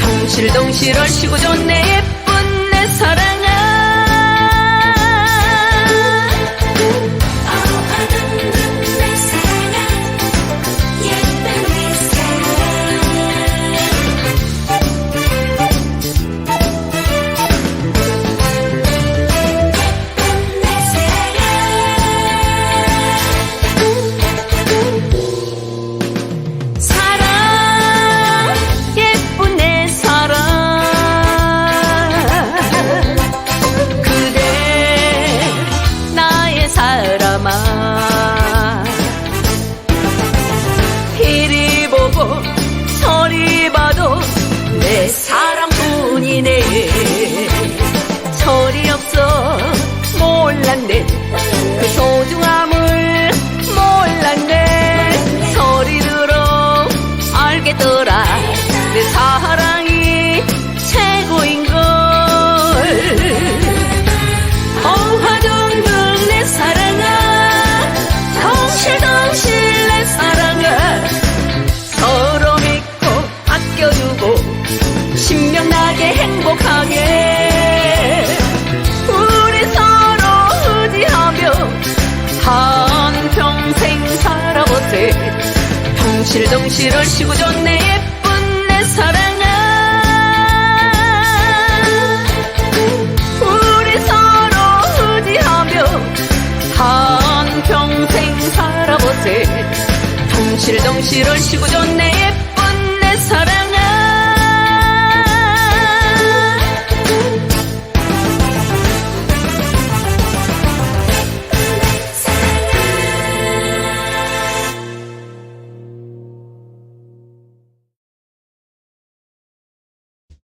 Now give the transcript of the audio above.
덩실덩실 얼씨구 좋네. 예쁜 내 사랑. 이리 보고 저리 봐도 내 사랑뿐이네. 철이 없어 몰랐네. 그 소중함을 몰랐네. 소리 들어 알겠더라 행복하게 우리 서로 의지하며 한 평생 살아보세 덩실덩실 얼씨구 좋네 예쁜 내 사랑아. 우리 서로 의지하며 한 평생 살아보세 덩실덩실 얼씨구 좋네 예쁜 내 사랑